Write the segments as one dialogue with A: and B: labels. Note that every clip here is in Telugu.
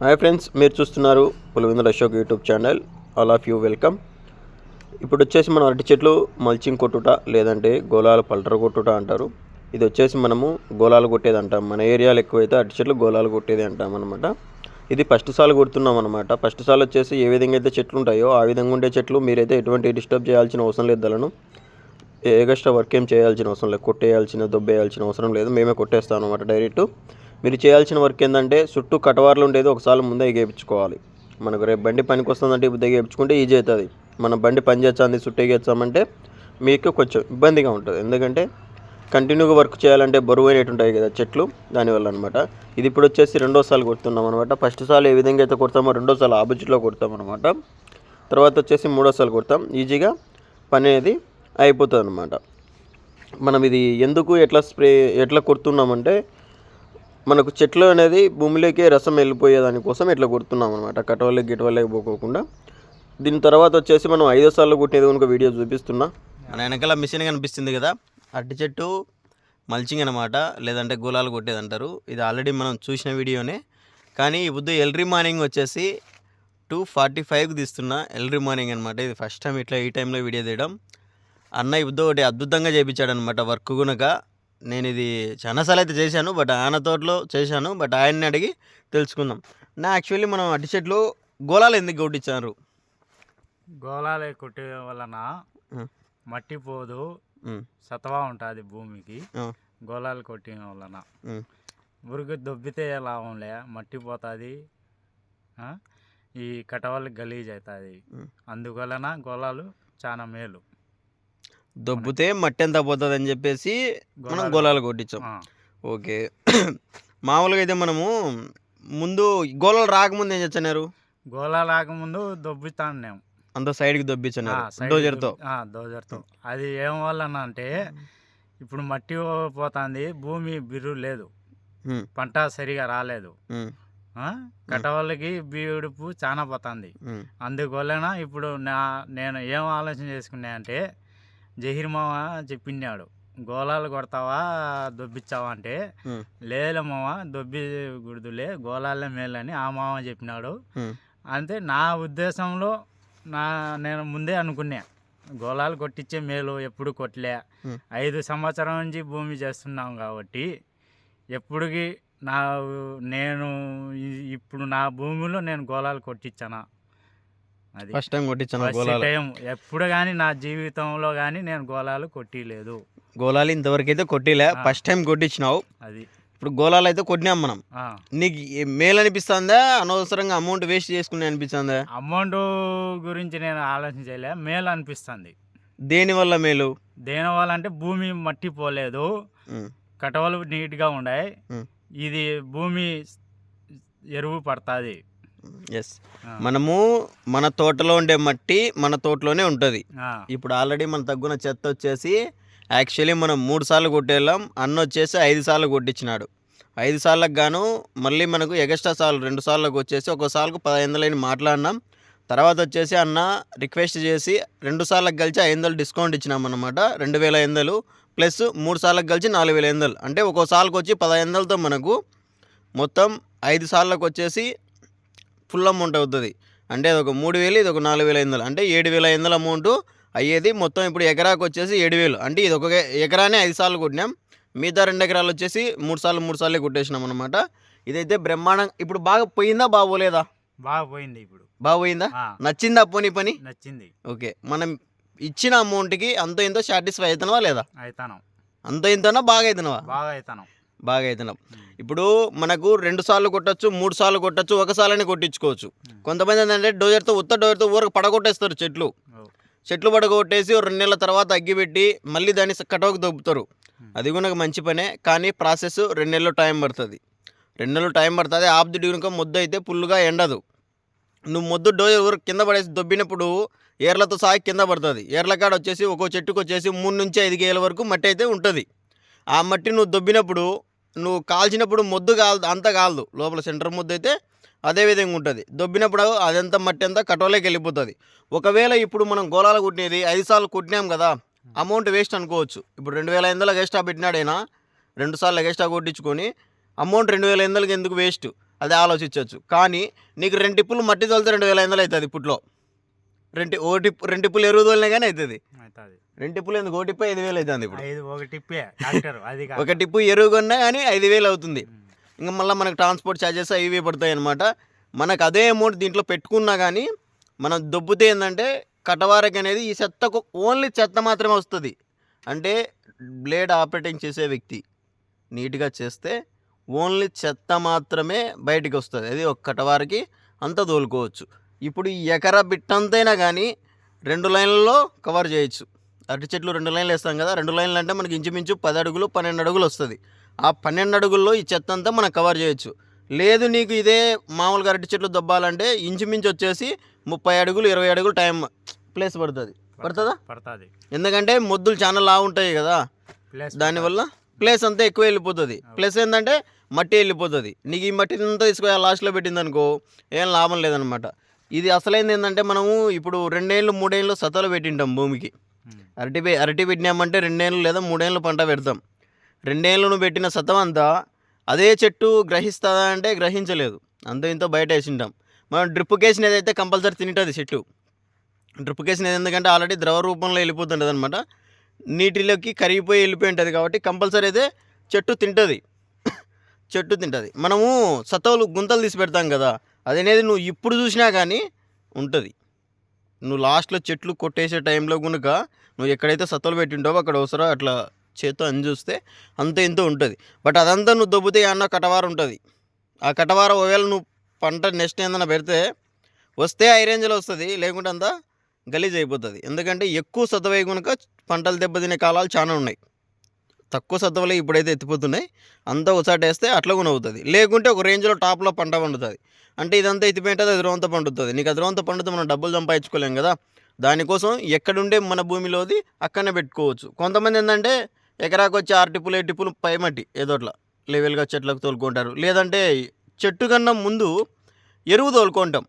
A: హాయ్ ఫ్రెండ్స్ మీరు చూస్తున్నారు Pulivendula Ashok YouTube channel. All of you welcome. ఇప్పుడు వచ్చేసి మనం అరటి చెట్లు మల్చింగ్ కొట్టుట లేదంటే గోళాలు పల్టర కొట్టుట అంటారు. ఇది వచ్చేసి మనము గోళాలు కొట్టేది అంటాం మన ఏరియాలో ఎక్కువైతే అరటి చెట్లు గోళాలు కొట్టేది అంటాం అనమాట ఇది ఫస్ట్ సాల్ కొడుతున్నాం అనమాట ఫస్ట్ సాల్ వచ్చేసి ఏ విధంగా అయితే చెట్లు ఉంటాయో ఆ విధంగా ఉండే చెట్లు మీరైతే ఎటువంటి డిస్టర్బ్ చేయాల్సిన అవసరం లేదు దళను ఎగస్ట్రా వర్క్ ఏం చేయాల్సిన అవసరం లేదు. కొట్టేయాల్సిన దొబ్బేయాల్సిన అవసరం లేదు. మేమే కొట్టేస్తాం అనమాట డైరెక్ట్. మీరు చేయాల్సిన వర్క్ ఏంటంటే చుట్టూ కటవార్లు ఉండేది ఒకసారి ముందే ఎగేపించుకోవాలి. మనకు రేపు బండి పనికి వస్తుందంటే ఇప్పుడు ఎగేపించుకుంటే ఈజీ అవుతుంది. మన బండి పని చేస్తుంది చుట్టూ ఎగేస్తామంటే మీకు కొంచెం ఇబ్బందిగా ఉంటుంది. ఎందుకంటే కంటిన్యూగా వర్క్ చేయాలంటే బరువు అయినట్టు ఉంటాయి కదా చెట్లు దానివల్ల అనమాట ఇది ఇప్పుడు వచ్చేసి రెండోసారి కొడుతున్నాం అనమాట ఫస్ట్ సార్లు ఏ విధంగా అయితే కొడతామో రెండోసారి ఆపోజిట్లో కొడతాం అనమాట తర్వాత వచ్చేసి మూడోసారి కొడతాం. ఈజీగా పని అనేది అయిపోతుంది అనమాట మనం ఇది ఎందుకు ఎట్లా స్ప్రే ఎట్లా కొడుతున్నామంటే మనకు చెట్లు అనేది భూమిలోకి రసం వెళ్ళిపోయే దానికోసం ఇట్లా కొడుతున్నాం అనమాట కటవలకి గిటవలకి పోకోకుండా. దీని తర్వాత వచ్చేసి మనం ఐదో సార్లు కొట్టేది కనుక వీడియో చూపిస్తున్నా. మన వెనకాల మిషన్ కనిపిస్తుంది కదా అట్టి చెట్టు మల్చింగ్ అనమాట లేదంటే గోళాలు కొట్టేది అంటారు. ఇది ఆల్రెడీ మనం చూసిన వీడియోనే. కానీ ఇప్పుడు ఎల్రీ మార్నింగ్ వచ్చేసి టూ ఫార్టీ ఫైవ్కి తీస్తున్నా ఎల్రీ మార్నింగ్ అనమాట ఇది ఫస్ట్ టైం ఇట్లా ఈ టైంలో వీడియో తీయడం. అన్న ఇప్పుడు ఒకటి అద్భుతంగా చేయించాడనమాట వర్క్ గునక. నేను ఇది చాలాసార్లు అయితే చేశాను బట్ ఆయన తోటలో చేశాను బట్ ఆయన్ని అడిగి తెలుసుకుందాం. నా యాక్చువల్లీ మనం అరటి చెట్లు గోళాలు ఎందుకు కొట్టించారు?
B: గోళాలు కొట్టే వలన. మట్టి పోదు సత్వా ఉంటుంది భూమికి. గోళాలు కొట్టిన వలన. మురుగు దొబ్బితే లాభంలే మట్టి పోతుంది ఈ కటవలు గలీజ్ అవుతుంది. అందువలన గోళాలు చాలా మేలు.
A: దొబ్బితే మట్టి ఎంత పోతుంది అని చెప్పేసి మనం
B: గోళాలు.
A: కొట్టించాం. ఓకే. మామూలుగా అయితే మనము ముందు గోళాలు రాకముందు ఏం చేస్తున్నారు?
B: గోళాలు రాకముందు దొబ్బుతాను నేను
A: అంత సైడ్కి దొబ్బించున్నారు డోజర్తో
B: దోజర్తో. అది ఏం వలన అంటే ఇప్పుడు మట్టి పోతుంది భూమి బిర్రు లేదు. పంట సరిగా రాలేదు? కటవలకి బీడుపు చాలా పోతుంది.
A: ఉం,
B: అందువలన ఇప్పుడు నా నేను ఏం ఆలోచన చేసుకున్నా అంటే జహీర్ మామ చెప్పినాడు గోళాలు కొడతావా దొబ్బిచ్చావా? అంటే లేదు మామ దొబ్బి గుడుదులే గోళాలే మేలని ఆ మామ చెప్పినాడు. అంతే నా ఉద్దేశంలో నా నేను ముందే అనుకున్నా గోళాలు కొట్టించే మేలు ఎప్పుడు కొట్టలే. ఐదు సంవత్సరం నుంచి భూమి చేస్తున్నాం కాబట్టి ఎప్పుడుకి నా నేను ఇప్పుడు నా భూమిలో నేను గోళాలు కొట్టించానా? అది.
A: ఫస్ట్ టైం కొట్టించాను గోళాలు.
B: టైం ఎప్పుడు కానీ నా జీవితంలో కానీ నేను గోళాలు కొట్టిలేదు.
A: గోళాలు ఇంతవరకు అయితే కొట్టిలే. First time కొట్టించినావు.
B: అది.
A: ఇప్పుడు గోళాలు అయితే కొట్టినాం మనం. నీకు మేలు అనిపిస్తుందా? అనవసరంగా అమౌంట్ వేస్ట్ చేసుకుని అనిపిస్తుందా?
B: అమౌంట్ గురించి నేను ఆలోచన చేయలే మేలు అనిపిస్తుంది.
A: దేనివల్ల మేలు?
B: దేనివల్ల అంటే భూమి మట్టి పోలేదు. కటవలు నీట్గా ఉన్నాయి. ఇది భూమి ఎరువు పడుతుంది.
A: ఎస్ మనము మన తోటలో ఉండే మట్టి మన తోటలోనే ఉంటుంది. ఇప్పుడు ఆల్రెడీ మన తగ్గున చెత్త వచ్చేసి యాక్చువల్లీ మనం మూడు సార్లు కొట్టేళ్ళాం. అన్న వచ్చేసి ఐదు సార్లు కొట్టించినాడు. ఐదు సార్లకు గాను మళ్ళీ మనకు ఎగస్ట్రా సార్లు రెండు సార్లకు వచ్చేసి ఒక సార్లకు పదహైదు వందలని మాట్లాడినాం తర్వాత వచ్చేసి అన్న రిక్వెస్ట్ చేసి రెండు సార్లకు కలిసి ఐదు వందలు డిస్కౌంట్ ఇచ్చినాం అనమాట రెండు వేల ఐదు వందలు ప్లస్ మూడు సార్లకు కలిసి నాలుగు వేల ఐదు వందలు. అంటే ఒక్కో సార్లకు వచ్చి పదహైదు వందలతో మనకు మొత్తం ఐదు సార్లకు వచ్చేసి ఫుల్ అమౌంట్ అవుతుంది. అంటే ఇది ఒక మూడు వేలు ఇది ఒక నాలుగు వేల ఐదు అంటే ఏడు వేల ఐదు వందల అమౌంట్ అయ్యేది మొత్తం ఇప్పుడు ఎకరాకు వచ్చేసి ఏడు వేలు. అంటే ఇది ఒక ఎకరానే ఐదు సార్లు కొట్టినాం. మిగతా రెండు ఎకరాలు వచ్చేసి మూడు సార్లు మూడు సార్లు కొట్టేసినాం అనమాట ఇదైతే బ్రహ్మాండం ఇప్పుడు బాగా పోయిందా బాగోలేదా
B: బాగా పోయింది ఇప్పుడు.
A: బాగా పోయిందా? నచ్చిందా పోనీ పని?
B: నచ్చింది.
A: ఓకే. మనం ఇచ్చిన అమౌంట్కి అంతో ఇంతో సాటిస్ఫై అవుతున్నావా లేదా?
B: అవుతాను
A: అంతో ఇంతోనా బాగా అవుతున్నావా?
B: బాగా అవుతాను
A: బాగా అవుతున్నాం ఇప్పుడు మనకు రెండు సార్లు కొట్టచ్చు మూడు సార్లు కొట్టచ్చు ఒకసారిని కొట్టించుకోవచ్చు. కొంతమంది ఏంటంటే డోజర్తో ఉత్త డోజర్తో ఊరకు పడగొట్టేస్తారు చెట్లు. చెట్లు పడగొట్టేసి రెండు నెలల తర్వాత అగ్గిపెట్టి మళ్ళీ దాన్ని కటవకు దొబ్బుతారు. అది కూడా మంచి పనే కానీ ప్రాసెస్ రెండు నెలలు టైం పడుతుంది. రెండు నెలలు టైం పడుతుంది ఆఫ్ ది డ్యూనిక ముద్ద అయితే ఫుల్గా ఎండదు. నువ్వు ముద్దు డోజర్ ఊరికి కింద పడేసి దొబ్బినప్పుడు ఏర్లతో సాగి కింద పడుతుంది. ఏర్ల కాడ వచ్చేసి ఒక్కో చెట్టుకు వచ్చేసి మూడు నుంచి ఐదు గేల వరకు మట్టి అయితే ఉంటుంది. ఆ మట్టి నువ్వు దొబ్బినప్పుడు నువ్వు కాల్చినప్పుడు మొద్దు కాలదు అంత కాలదు. లోపల సెంటర్ ముద్దు అయితే అదే విధంగా ఉంటుంది. దొబ్బినప్పుడు అదంతా మట్టి అంతా కటోలేకి వెళ్ళిపోతుంది. ఒకవేళ ఇప్పుడు మనం గోళాలు కుట్టినది ఐదు సార్లు కుట్టినాం కదా అమౌంట్ వేస్ట్ అనుకోవచ్చు. ఇప్పుడు రెండు వేల ఐదు వందలు పెట్టినాడైనా రెండు సార్లు ఎగస్ట్రా కొట్టించుకొని అమౌంట్ రెండు వేల ఎనిమిదికి ఎందుకు వేస్ట్? అది ఆలోచించవచ్చు. కానీ నీకు రెండు టిప్పులు మట్టి తోలితే రెండు వేల ఐదు వందలు అవుతుంది ఇప్పట్లో. రెండు ఓ టిప్పు రెండు టిప్పులు ఎరువు తోలినా కానీ అవుతుంది
B: అవుతుంది
A: రెండు టిప్పులు ఎందుకు? ఓ టిప్పు ఐదు వేలు అవుతుంది ఇప్పుడు.
B: ఒక టిప్పే డాక్టర్ అది కాదు.
A: ఒక టిప్పు ఎరువు కొన్నా కానీ ఐదు వేలు అవుతుంది. ఇంకా మళ్ళీ మనకు ట్రాన్స్పోర్ట్ ఛార్జెస్ అవి ఇవి పడతాయి అనమాట మనకు అదే అమౌంట్ దీంట్లో పెట్టుకున్నా కానీ మనం దొబ్బితే ఏంటంటే కటవారకి అనేది ఈ చెత్తకు ఓన్లీ చెత్త మాత్రమే వస్తుంది. అంటే బ్లేడ్ ఆపరేటింగ్ చేసే వ్యక్తి నీట్గా చేస్తే ఓన్లీ చెత్త మాత్రమే బయటికి వస్తుంది. అది ఒక కటవారికి అంతా తోలుకోవచ్చు. ఇప్పుడు ఈ ఎకరా బిట్టంతైనా కానీ రెండు లైన్లలో కవర్ చేయొచ్చు. అరటి చెట్లు రెండు లైన్లు వేస్తాం కదా రెండు లైన్లు అంటే మనకి ఇంచుమించు పది అడుగులు పన్నెండు అడుగులు వస్తుంది. ఆ పన్నెండు అడుగుల్లో ఈ చెత్త అంతా మనం కవర్ చేయొచ్చు. లేదు నీకు ఇదే మామూలుగా అరటి చెట్లు దొబ్బాలంటే ఇంచుమించు వచ్చేసి ముప్పై అడుగులు ఇరవై అడుగులు టైం ప్లేస్ పడుతుంది. పడుతుందా?
B: పడుతుంది
A: ఎందుకంటే మొద్దులు చాలా లా ఉంటాయి కదా.
B: ప్లస్
A: దానివల్ల ప్లేస్ అంతా ఎక్కువ వెళ్ళిపోతుంది. ప్లస్ ఏంటంటే మట్టి వెళ్ళిపోతుంది. నీకు ఈ మట్టి అంతా తీసుకొని లాస్ట్లో పెట్టింది అనుకో ఏం లాభం లేదనమాట. ఇది అసలైంది ఏంటంటే మనము ఇప్పుడు రెండేళ్ళు మూడేళ్ళు సతలు పెట్టింటాం భూమికి. అరటి అరటి పెట్టినామంటే రెండేళ్ళు లేదా మూడేళ్ళు పంట పెడతాం. రెండేళ్ళు నువ్వు పెట్టిన సతం అంతా అదే చెట్టు గ్రహిస్తుందా అంటే గ్రహించలేదు. అంత ఇంత బయట వేసింటాం. మనం డ్రిప్ అయితే కంపల్సరీ తింటుంది చెట్టు. డ్రిప్ కేసినది ఎందుకంటే ఆల్రెడీ ద్రవ రూపంలో వెళ్ళిపోతుంటుంది అనమాట నీటిలోకి కరిగిపోయి వెళ్ళిపోయి ఉంటుంది కాబట్టి కంపల్సరీ అయితే చెట్టు తింటుంది. చెట్టు తింటుంది. మనము సతవులు గుంతలు తీసి పెడతాం కదా అది అనేది నువ్వు ఇప్పుడు చూసినా కానీ ఉంటుంది. నువ్వు లాస్ట్లో చెట్లు కొట్టేసే టైంలో కనుక నువ్వు ఎక్కడైతే సత్తలు పెట్టింటావో అక్కడ అవసరం అట్లా చేత్తో అని చూస్తే అంత ఇంత ఉంటుంది. బట్ అదంతా నువ్వు దొబ్బితే అన్న కటవార ఉంటుంది. ఆ కటవార ఒకవేళ నువ్వు పంట నెక్స్ట్ ఏదైనా పెడితే వస్తే ఐ రేంజ్లో వస్తుంది లేకుంటే అంతా గలీజ్ అయిపోతుంది. ఎందుకంటే ఎక్కువ సతవై కనుక పంటలు దెబ్బతినే కాలాలు చాలా ఉన్నాయి. తక్కువ సత్తవలే ఇప్పుడైతే ఎత్తిపోతున్నాయి. అంతా ఒకసారి వేస్తే అట్లా కూడా అవుతుంది. లేకుంటే ఒక రేంజ్లో టాప్లో పంట పండుతుంది. అంటే ఇదంతా ఎత్తిపోయింటుంది అది రోంత పండుతుంది. నీకు అది రోంత మనం డబ్బులు సంపాదించుకోలేం కదా. దానికోసం ఎక్కడుండే మన భూమిలోది అక్కడనే పెట్టుకోవచ్చు. కొంతమంది ఏంటంటే ఎకరాకు వచ్చి ఆరు టిప్పులు ఏడు టిప్పులు పైమట్టి ఏదోట్లా లెవెల్గా చెట్లకు తోలుకుంటారు. లేదంటే చెట్టు కన్నా ముందు ఎరువు తోలుకుంటాం.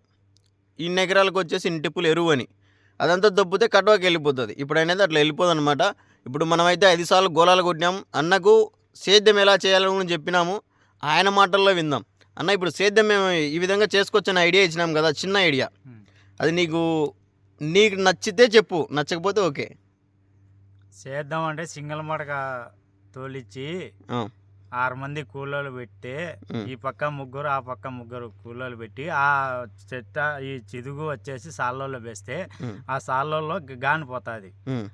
A: ఇన్ని ఎకరాలకు వచ్చేసి ఇన్ని టిప్పులు ఎరువు అని. అదంతా దొబ్బితే కటవాకి వెళ్ళిపోతుంది. ఇప్పుడు అనేది అట్లా వెళ్ళిపోదు అనమాట ఇప్పుడు మనమైతే ఐదు సార్లు గోళాలు కొట్టినాం. అన్నకు సేద్యం ఎలా చేయాలని చెప్పినాము. ఆయన మాటల్లో విందాం అన్న ఇప్పుడు సేద్యం మేము ఈ విధంగా చేసుకోవచ్చని ఐడియా ఇచ్చినాం కదా చిన్న ఐడియా. అది నీకు నీకు నచ్చితే చెప్పు నచ్చకపోతే ఓకే.
B: చేద్దాం అంటే సింగిల్ మడక తోలిచ్చి ఆరు మంది కూలోళ్ళు
A: ఉమ్.
B: ఈ పక్క ముగ్గురు ఆ పక్క ముగ్గురు కూలోళ్ళు పెట్టి ఆ చెత్త ఈ చిదుగు వచ్చేసి సాల్లో వేస్తే ఆ సాల్లో గానిపోతుంది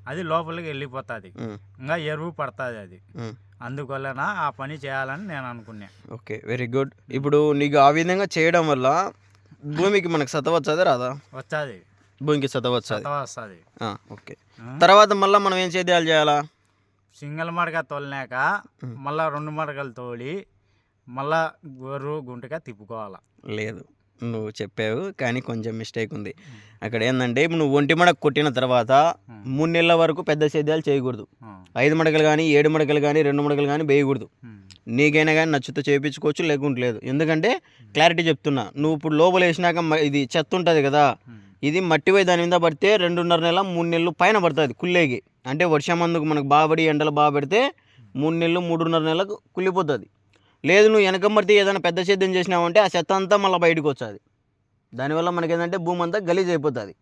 B: అది లోపలికి వెళ్ళిపోతుంది. ఇంకా ఎరువు పడుతుంది అది. అందువలన ఆ పని చేయాలని నేను అనుకున్నా.
A: ఓకే వెరీ గుడ్ ఇప్పుడు నీకు ఆ విధంగా చేయడం వల్ల భూమికి మనకు సతవచ్చదే రాదా?
B: వచ్చాది.
A: భూమికి సతవచ్చది.
B: వస్తుంది
A: ఓకే. తర్వాత మళ్ళీ మనం ఏం చేయాలి చేయాలా?
B: సింగిల్ మడక తోలినాక. మళ్ళా రెండు మడకలు తోలి మళ్ళా గొర్రు గుంటగా తిప్పుకోవాలి.
A: లేదు. నువ్వు చెప్పావు కానీ కొంచెం మిస్టేక్ ఉంది. అక్కడ ఏంటంటే ఇప్పుడు నువ్వు ఒంటి మడక కొట్టిన తర్వాత మూడు నెలల వరకు పెద్ద సేద్యాలు చేయకూడదు. ఐదు మడకలు కానీ ఏడు మడకలు కానీ రెండు మడకలు కానీ వేయకూడదు. నీకైనా కానీ నచ్చుతో చేయించుకోవచ్చు లేకుంటే లేదు. ఎందుకంటే క్లారిటీ చెప్తున్నా. నువ్వు ఇప్పుడు లోపల వేసినాక ఇది చెత్త ఉంటుంది కదా ఇది మట్టి పోయి దాని మీద పడితే రెండున్నర నెల మూడు నెలలు పైన పడుతుంది కుళ్ళేకి. అంటే వర్షం అందుకు మనకు బాగా పడి ఎండలు బాగా పెడితే మూడు నెలలు మూడున్నర నెలలకు కుళ్ళిపోతుంది. లేదు నువ్వు వెనకమ్మర్తి ఏదైనా పెద్ద సేద్యం చేసినావంటే ఆ చెత్త అంతా మళ్ళీ బయటకు వచ్చేది. దానివల్ల మనకి ఏంటంటే భూమి అంతా గలీజ్ అయిపోతుంది.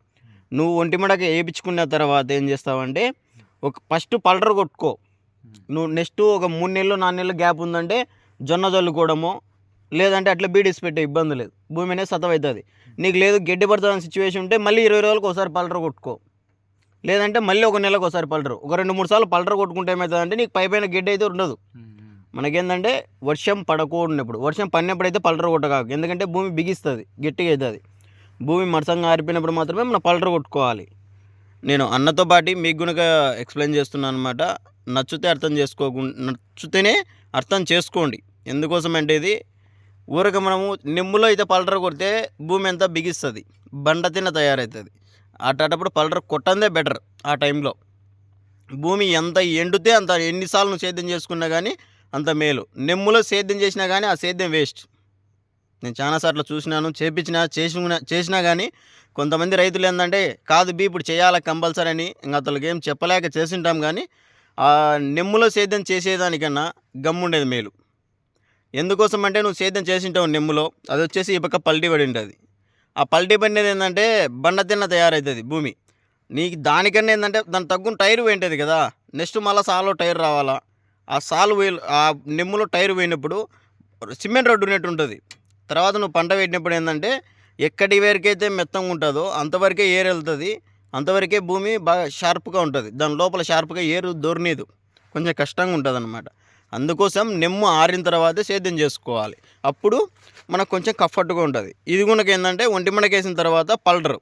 A: నువ్వు ఒంటి మడక వేయించుకున్న తర్వాత ఏం చేస్తావంటే ఒక ఫస్ట్ పల్టర్ కొట్టుకో. నువ్వు నెక్స్ట్ ఒక మూడు నెలలు నాలుగు నెలలు గ్యాప్ ఉందంటే జొన్న చల్లుకోవడమో లేదంటే అట్లా బీడీస్ పెట్టే ఇబ్బంది లేదు. భూమి అనేది సతమవుతుంది. నీకు లేదు గడ్డి పడుతుంది సిచ్యువేషన్ ఉంటే మళ్ళీ ఇరవై రోజులకు ఒకసారి పల్టర్ కొట్టుకో. లేదంటే మళ్ళీ ఒక నెలకు ఒకసారి పల్టర్ ఒక రెండు మూడు సార్లు పల్టర్ కొట్టుకుంటే ఏమవుతుందంటే నీకు పైపైన గడ్డి అయితే ఉండదు. మనకేంటంటే వర్షం పడకూడనప్పుడు వర్షం పడినప్పుడు అయితే కొట్ట కొట్టకాకు ఎందుకంటే భూమి బిగిస్తుంది గట్టిగా అవుతుంది భూమి మరసంగా ఆరిపోయినప్పుడు మాత్రమే మనం పలర కొట్టుకోవాలి. నేను అన్నతో పాటు మీకు గునక ఎక్స్ప్లెయిన్ చేస్తున్నాను అనమాట నచ్చితే అర్థం చేసుకోకుండా నచ్చితేనే అర్థం చేసుకోండి. ఎందుకోసం అంటే ఇది ఊరక మనము నిమ్ములో అయితే పల్టర్ కొడితే భూమి అంతా బిగిస్తుంది బండ తిన్న తయారవుతుంది అట్టేటప్పుడు పల్టర్ కొట్టందే బెటర్ ఆ టైంలో. భూమి ఎంత ఎండితే అంత ఎన్నిసార్లు సేద్యం చేసుకున్నా కానీ అంత మేలు. నెమ్ములో సేద్యం చేసినా కానీ ఆ సేద్యం వేస్ట్. నేను చాలాసార్లు చూసినాను చేపించిన చేసిన చేసినా కానీ కొంతమంది రైతులు ఏంటంటే కాదు బీ ఇప్పుడు చేయాలి కంపల్సరీ అని ఇంకా అతనికి ఏం చెప్పలేక చేసింటాం కానీ ఆ నెమ్ములో సేద్యం చేసేదానికన్నా గమ్ముండేది మేలు. ఎందుకోసం అంటే నువ్వు సేద్యం చేసింటావు నెమ్ములో అది వచ్చేసి ఈ పక్క పల్టీ పడి ఉంటుంది. ఆ పల్టీ పడినది ఏంటంటే బండ తిన్న తయారవుతుంది భూమి. నీకు దానికన్నా ఏంటంటే దాని తగ్గున టైర్ పోయింటుంది కదా నెక్స్ట్ మళ్ళీ సాలో టైర్ రావాలా? ఆ సాలు పోయి ఆ నెమ్ములో టైర్ పోయినప్పుడు సిమెంట్ రోడ్డు ఉన్నట్టు ఉంటుంది. తర్వాత నువ్వు పంట పెట్టినప్పుడు ఏంటంటే ఎక్కడి వరకైతే మెత్తంగా ఉంటుందో అంతవరకే ఏరు వెళ్తుంది. అంతవరకే భూమి బాగా షార్ప్గా ఉంటుంది. దాని లోపల షార్ప్గా ఏరు దొరినేదు కొంచెం కష్టంగా ఉంటుంది అనమాట అందుకోసం నిమ్ము ఆరిన తర్వాతే సేద్యం చేసుకోవాలి. అప్పుడు మనకు కొంచెం కంఫర్ట్గా ఉంటుంది. ఇది కూడా ఏంటంటే ఒంటి మనకేసిన తర్వాత పల్డరు.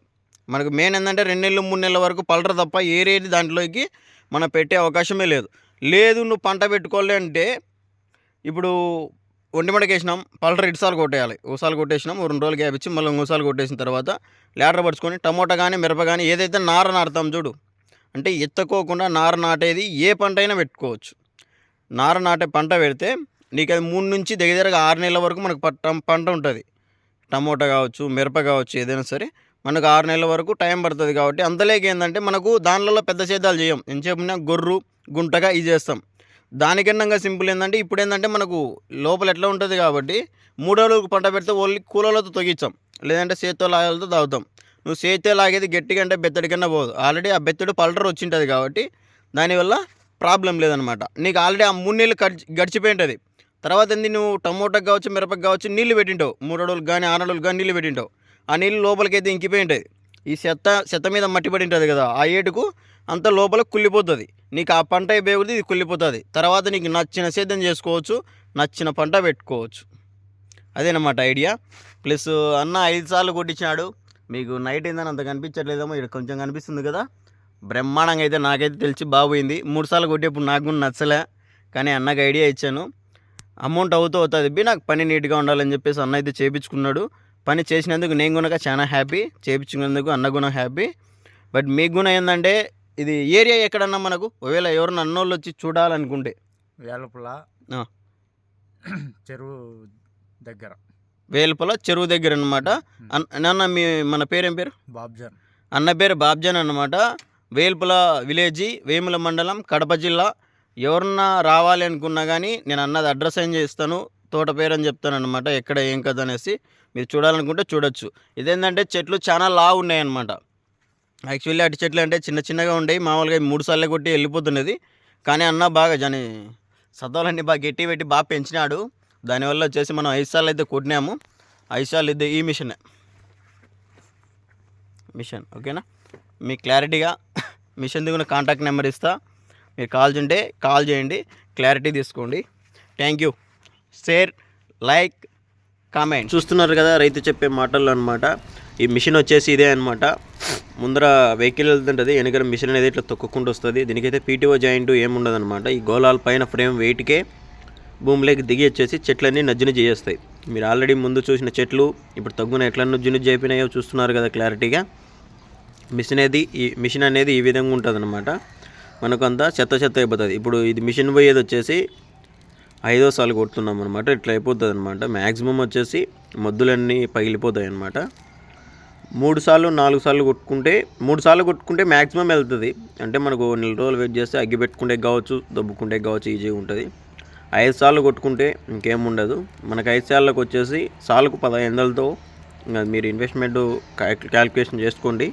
A: మనకు మెయిన్ ఏంటంటే రెండు నెలలు మూడు నెలల వరకు పల్డర్ తప్ప ఏరేది దాంట్లోకి మనం పెట్టే అవకాశమే లేదు. లేదు నువ్వు పంట పెట్టుకోవాలి అంటే ఇప్పుడు ఒంటి మడకి వేసినాం పల్టర్ ఇటుసార్లు కొట్టేయాలి. ఒకసారి కొట్టేసినాం రెండు రోజులు గ్యాప్ ఇచ్చి మళ్ళీ ఇంకోసారి కొట్టేసిన తర్వాత లేటర్ పడుచుకొని టమోటా కానీ మిరప కానీ ఏదైతే నార నాటుతాం చూడు అంటే ఎత్తుకోకుండా నార నాటేది ఏ పంట అయినా పెట్టుకోవచ్చు. నార నాటే పంట పెడితే నీకు అది మూడు నుంచి దగ్గర దగ్గరగా ఆరు నెలల వరకు మనకు పంట ఉంటుంది. టమోటా కావచ్చు మిరప కావచ్చు ఏదైనా సరే మనకు ఆరు నెలల వరకు టైం పడుతుంది కాబట్టి అంతలేక ఏంటంటే మనకు దానిలో పెద్ద సేద్యాలు చేయం. ఏం చెప్పినా గొర్రు గుంటగా ఇది చేస్తాం. దానికన్నా సింపుల్ ఏంటంటే ఇప్పుడు ఏంటంటే మనకు లోపల ఎట్లా ఉంటుంది కాబట్టి మూడో రోజులకు పంట పెడితే ఓన్లీ కూలలతో తొగించాం లేదంటే సేత్తో లాగలతో తాగుతాం. నువ్వు చేత్తో లాగేది గట్టిగా అంటే బెత్తడి కన్నా పోదు. ఆల్రెడీ ఆ బెత్తడు పల్టర్ వచ్చింటుంది కాబట్టి దానివల్ల ప్రాబ్లం లేదనమాట. నీకు ఆల్రెడీ ఆ మూడు నీళ్ళు గడిచి గడిచిపోయింటుంది. తర్వాత ఏంది నువ్వు టమోటాకి కావచ్చు మిరపకు కావచ్చు నీళ్ళు పెట్టింటావు. మూడు అడుగులు కానీ ఆరు అడుగులు కానీ నీళ్ళు పెట్టింటావు. ఆ నీళ్ళు లోపలికి అయితే ఇంకిపోయి ఉంటుంది ఈ చెత్త చెత్త మీద మట్టి పడి ఉంటుంది కదా ఆ ఏటుకు అంత లోపల కుళ్ళిపోతుంది. నీకు ఆ పంట అయిపోయి ఇది కుళ్ళిపోతుంది. తర్వాత నీకు నచ్చిన సేద్యం చేసుకోవచ్చు నచ్చిన పంట పెట్టుకోవచ్చు. అదేనమాట ఐడియా. ప్లస్ అన్న ఐదు సార్లు కొట్టించాడు మీకు నైట్ ఏందని అంత కనిపించట్లేదేమో ఇక్కడ కొంచెం కనిపిస్తుంది కదా. బ్రహ్మాండంగా అయితే నాకైతే తెలిసి బాగుపోయింది మూడు సార్లు కొట్టేప్పుడు నాకు కూడా నచ్చలే కానీ అన్నకు ఐడియా ఇచ్చాను. అమౌంట్ అవుతూ అవుతుంది బి నాకు పని నీట్గా ఉండాలని చెప్పేసి అన్న అయితే చేయించుకున్నాడు పని చేసినందుకు నేను కూడా చాలా హ్యాపీ చేయించుకున్నందుకు అన్న కూడా హ్యాపీ. బట్ మీకు కూడా ఏంటంటే ఇది ఏరియా ఎక్కడన్నా మనకు? ఒకవేళ ఎవరన్నా అన్నోళ్ళు వచ్చి చూడాలనుకుంటే.
B: వేలపుల. చెరువు దగ్గర.
A: వేలుపల చెరువు దగ్గర అనమాట అన్న మీ మన పేరేం పేరు?
B: బాబ్జన్.
A: అన్న పేరు బాబ్జాన్ అన్నమాట. వేల్పుల విలేజీ వేముల మండలం కడప జిల్లా. ఎవరన్నా రావాలి అనుకున్నా కానీ నేను అన్నది అడ్రస్ ఏం చేస్తాను తోట పేరు అని చెప్తాను అనమాట ఎక్కడ ఏం కదా అనేసి. మీరు చూడాలనుకుంటే చూడొచ్చు. ఇదేంటంటే చెట్లు చాలా లావు ఉన్నాయి అనమాట యాక్చువల్లీ అటు చెట్లు అంటే చిన్న చిన్నగా ఉండేవి మామూలుగా మూడు సార్లు కొట్టి వెళ్ళిపోతున్నది. కానీ అన్న బాగా జని సత్వాలన్నీ బాగా గట్టి పెట్టి బాగా పెంచినాడు. దానివల్ల వచ్చేసి మనం ఐదు సార్లు అయితే కొట్టినాము. ఐదు సార్లు ఇది ఈ మిషన్. మిషన్ ఓకేనా? మీ క్లారిటీగా మిషన్ దిగున కాంటాక్ట్ నెంబర్ ఇస్తా. మీరు కాల్ ఉంటే కాల్ చేయండి క్లారిటీ తీసుకోండి. Thank you. Share like comment. చూస్తున్నారు కదా రైతు చెప్పే మాటలు అనమాట ఈ మిషన్ వచ్చేసి ఇదే అనమాట ముందర వెహికల్ వెళ్తుంటుంది వెనకర మిషన్ అనేది ఇట్లా తొక్కుకుంటూ వస్తుంది. దీనికైతే పీటీఓ జాయింట్ ఏముండదు అనమాట ఈ గోళాల పైన ఫ్రేమ్ వెయిట్కే భూమిలోకి దిగి వచ్చేసి చెట్లన్నీ నజ్జును చేస్తాయి మీరు ఆల్రెడీ ముందు చూసిన చెట్లు ఇప్పుడు తగ్గున ఎట్లా నుజ్జును చేపినాయో చూస్తున్నారు కదా క్లారిటీగా మిషన్ అనేది ఈ మిషన్ అనేది ఈ విధంగా ఉంటుంది అనమాట మనకు అంతా చెత్త చెత్త అయిపోతుంది. ఇప్పుడు ఇది మిషన్ పోయేది వచ్చేసి ఐదో సార్లు కొడుతున్నాం అనమాట ఇట్లా అయిపోతుంది అనమాట మ్యాక్సిమం వచ్చేసి మద్దులన్నీ పగిలిపోతాయి అనమాట మూడు సార్లు నాలుగు సార్లు కొట్టుకుంటే మూడు సార్లు కొట్టుకుంటే మ్యాక్సిమం వెళ్తుంది. అంటే మనకు నెల రోజులు వెయిట్ చేస్తే అగ్గి పెట్టుకుంటే కావచ్చు దబ్బుకుంటే కావచ్చు ఈజీగా ఉంటుంది. ఐదు సార్లు కొట్టుకుంటే ఇంకేం ఉండదు. మనకు ఐదు సార్లకు వచ్చేసి సార్లకు పదహైదు వందలతో మీరు ఇన్వెస్ట్మెంట్ క్యాలిక్యులేషన్ చేసుకోండి.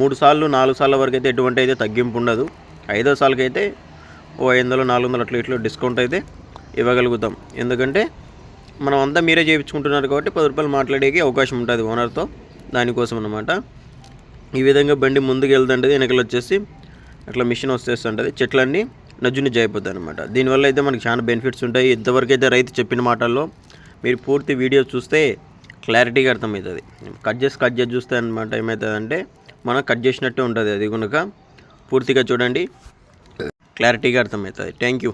A: మూడు సార్లు నాలుగు సార్ల వరకు అయితే ఎటువంటి అయితే తగ్గింపు ఉండదు. ఐదో సార్లకి అయితే ఓ ఐదు వందలు నాలుగు వందలు అట్లా ఇట్లా డిస్కౌంట్ అయితే ఇవ్వగలుగుతాం. ఎందుకంటే మనం అంతా మీరే చేయించుకుంటున్నారు కాబట్టి పది రూపాయలు మాట్లాడేకి అవకాశం ఉంటుంది ఓనర్తో దానికోసం అన్నమాట ఈ విధంగా బండి ముందుకు వెళ్తుంటుంది వెనకలు వచ్చేసి అట్లా మిషన్ వస్తేస్తుంటుంది చెట్లన్నీ నజ్జుని జాయిపోతాయి అనమాట దీనివల్ల అయితే మనకి చాలా బెనిఫిట్స్ ఉంటాయి. ఇంతవరకు అయితే రైతు చెప్పిన మాటల్లో మీరు పూర్తి వీడియో చూస్తే క్లారిటీగా అర్థమవుతుంది. కట్ చేసి కట్ చేసి చూస్తే అనమాట ఏమవుతుందంటే మనం కట్ చేసినట్టే ఉంటుంది అది కనుక పూర్తిగా చూడండి క్లారిటీగా అర్థమవుతుంది. Thank you.